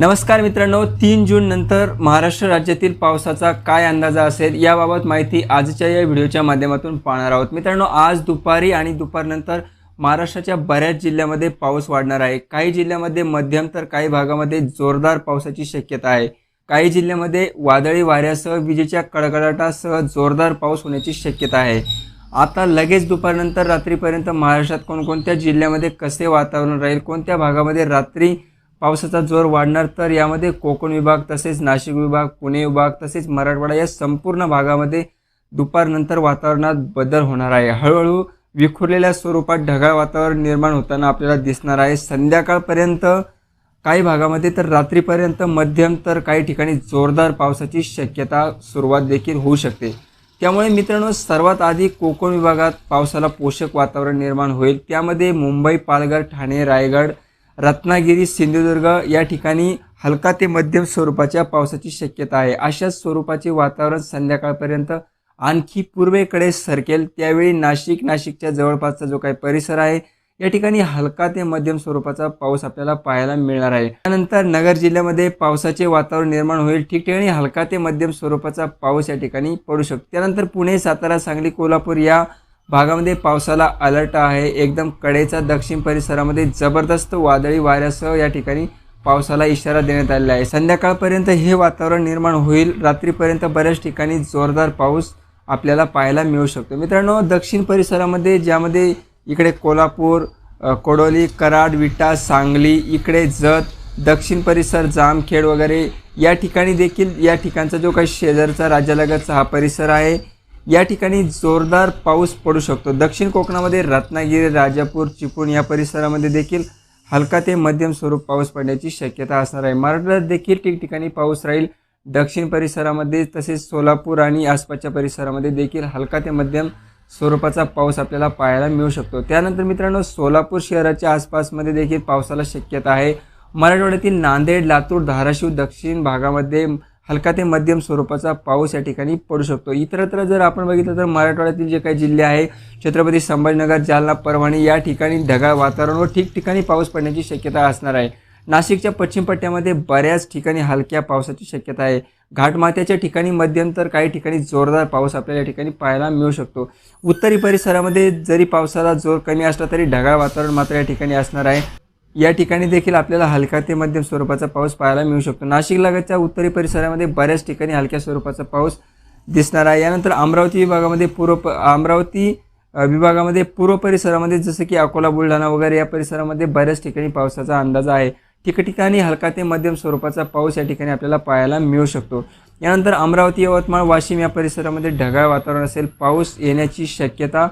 नमस्कार मित्रांनो तीन जून नंतर महाराष्ट्र राज्यातील पावसाचा काय अंदाजा असेल याबाबत माहिती आजच्या या व्हिडिओच्या माध्यमातून पाहणार आहोत. मित्रांनो आज दुपारी आणि दुपारनंतर महाराष्ट्राच्या बऱ्याच जिल्ह्यामध्ये पाऊस वाढणार आहे. काही जिल्ह्यामध्ये मध्यम तर काही भागामध्ये जोरदार पावसाची शक्यता आहे. काही जिल्ह्यामध्ये वादळी वाऱ्यासह विजेच्या कडकडाटासह जोरदार पाऊस होण्याची शक्यता आहे. आता लगेच दुपारनंतर रात्रीपर्यंत महाराष्ट्रात कोणकोणत्या जिल्ह्यामध्ये कसे वातावरण राहील कोणत्या भागामध्ये रात्री पावसाचा जोर वाढणार तर यामध्ये कोकण विभाग तसेच नाशिक विभाग पुणे विभाग तसेच मराठवाडा या संपूर्ण भागामध्ये दुपारनंतर वातावरणात बदल होणार आहे. हळूहळू विखुरलेल्या स्वरूपात ढगाळ वातावरण निर्माण होताना आपल्याला दिसणार आहे. संध्याकाळपर्यंत काही भागामध्ये तर रात्रीपर्यंत मध्यम तर काही ठिकाणी जोरदार पावसाची शक्यता सुरुवात देखील होऊ शकते. त्यामुळे मित्रांनो सर्वात आधी कोकण विभागात पावसाला पोषक वातावरण निर्माण होईल. त्यामध्ये मुंबई पालघर ठाणे रायगड रत्नागिरी सिंधुदुर्ग या ठिकाणी हलका ते मध्यम स्वरूपाच्या पावसाची शक्यता आहे. अशाच स्वरूपाचे वातावरण संध्याकाळपर्यंत आणखी पूर्वेकडे सरकेल. त्यावेळी नाशिक नाशिकच्या जवळपासचा जो काही परिसर आहे या ठिकाणी हलका ते मध्यम स्वरूपाचा पाऊस आपल्याला पाहायला मिळणार आहे. त्यानंतर नगर जिल्ह्यामध्ये पावसाचे वातावरण निर्माण होईल. ठिकठिकाणी हलका ते मध्यम स्वरूपाचा पाऊस या ठिकाणी पडू शकतो. त्यानंतर पुणे सातारा सांगली कोल्हापूर या भागामध्ये पावसाला अलर्ट आहे. एकदम कडेचा दक्षिण परिसरामध्ये जबरदस्त वादळी वाऱ्यासह या ठिकाणी पावसाला इशारा देण्यात आलेला आहे. संध्याकाळपर्यंत हे वातावरण निर्माण होईल. रात्रीपर्यंत बऱ्याच ठिकाणी जोरदार पाऊस आपल्याला पाहायला मिळू शकतो. मित्रांनो दक्षिण परिसरामध्ये ज्यामध्ये इकडे कोल्हापूर कोडोली कराड विटा सांगली इकडे जत दक्षिण परिसर जामखेड वगैरे या ठिकाणी देखील या ठिकाणचा जो काही शेजारचा राज्यालगतचा हा परिसर आहे या ठिकाणी जोरदार पाऊस पडू शकतो. दक्षिण कोकणामध्ये रत्नागिरी राजापूर चिपळूण या परिसरामध्ये देखील हलका ते मध्यम स्वरूप पाऊस पडण्याची शक्यता असणार आहे. मराठवाड्यात देखील ठिकठिकाणी पाऊस राहील. दक्षिण परिसरामध्ये तसेच सोलापूर आणि आसपासच्या परिसरामध्ये देखील हलका ते मध्यम स्वरूपाचा पाऊस आपल्याला पाहायला मिळू शकतो. त्यानंतर मित्रांनो सोलापूर शहराच्या आसपासमध्ये देखील पावसाला शक्यता आहे. मराठवाड्यातील नांदेड लातूर धाराशिव दक्षिण भागामध्ये हलका ते मध्यम स्वरूपाचा पाऊस या ठिकाणी पडू शकतो. इतरत्र जर आपण बघितलं तर मराठवाड्यातील जे काही जिल्हे आहे छत्रपती संभाजीनगर जालना परभणी या ठिकाणी ढगाळ वातावरण व ठिकठिकाणी पाऊस पडण्याची शक्यता असणार आहे. नाशिकच्या पश्चिम पट्ट्यामध्ये बऱ्याच ठिकाणी हलक्या पावसाची शक्यता आहे. घाटमाथ्याच्या ठिकाणी मध्यम तर काही ठिकाणी जोरदार पाऊस आपल्याला या ठिकाणी पाहायला मिळू शकतो. उत्तरी परिसरामध्ये जरी पावसाला जोर कमी असला तरी ढगाळ वातावरण मात्र या ठिकाणी असणार आहे. या ठिकाणी देखील आपल्याला हलका ते मध्यम स्वरूपाचा पाऊस पाहायला मिळू शकतो. नाशिक लगतच्या उत्तरी परिसरामध्ये बऱ्याच ठिकाणी हलक्या स्वरूपाचा पाऊस दिसणार आहे. यानंतर अमरावती विभागामध्ये पूर्व प अमरावती विभागामध्ये पूर्व परिसरामध्ये जसं की अकोला बुलढाणा वगैरे या परिसरामध्ये बऱ्याच ठिकाणी पावसाचा अंदाज आहे. ठिकठिकाणी हलका ते मध्यम स्वरूपाचा पाऊस या ठिकाणी आपल्याला पाहायला मिळू शकतो. यानंतर अमरावती यवतमाळ वाशिम या परिसरामध्ये ढगाळ वातावरण असेल. पाऊस येण्याची शक्यता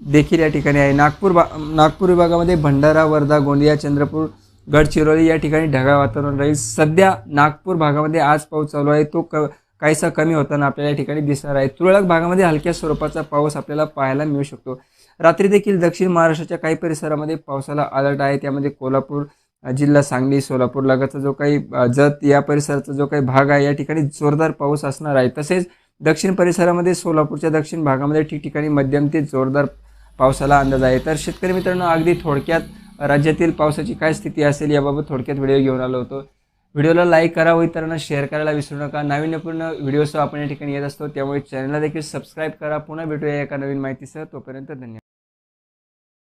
देखील या ठिकाणी आहे. नागपूर भा नागपूर विभागामध्ये भंडारा वर्धा गोंदिया चंद्रपूर गडचिरोली या ठिकाणी ढगाळ वातावरण राहील. सध्या नागपूर भागामध्ये आज पाऊस चालू आहे. तो क काहीसा कमी होताना आपल्याला या ठिकाणी दिसणार आहे. तुरळक भागामध्ये हलक्या स्वरूपाचा पाऊस आपल्याला पाहायला मिळू शकतो. रात्री देखील दक्षिण महाराष्ट्राच्या काही परिसरामध्ये पावसाला अलर्ट आहे. त्यामध्ये कोल्हापूर जिल्हा सांगली सोलापूर लगतचा जो काही जत या परिसराचा जो काही भाग आहे या ठिकाणी जोरदार पाऊस असणार आहे. तसेच दक्षिण परिसरामध्ये सोलापूरच्या दक्षिण भागामध्ये ठिकठिकाणी मध्यम ते जोरदार पावसाला अंदाज आहे. तर शेतकरी मित्रांनो अगदी थोडक्यात राज्यातील पावसाची काय स्थिती असेल याबाबत थोडक्यात व्हिडिओ घेऊन आलो होतो. व्हिडिओला लाईक करा व इतरांना शेअर करायला विसरू नका. नाविन्यपूर्ण व्हिडिओसह आपण या ठिकाणी येत असतो. त्यामुळे चॅनलला देखील सबस्क्राईब करा. पुन्हा भेटूया एका नवीन माहितीसह. तोपर्यंत धन्यवाद.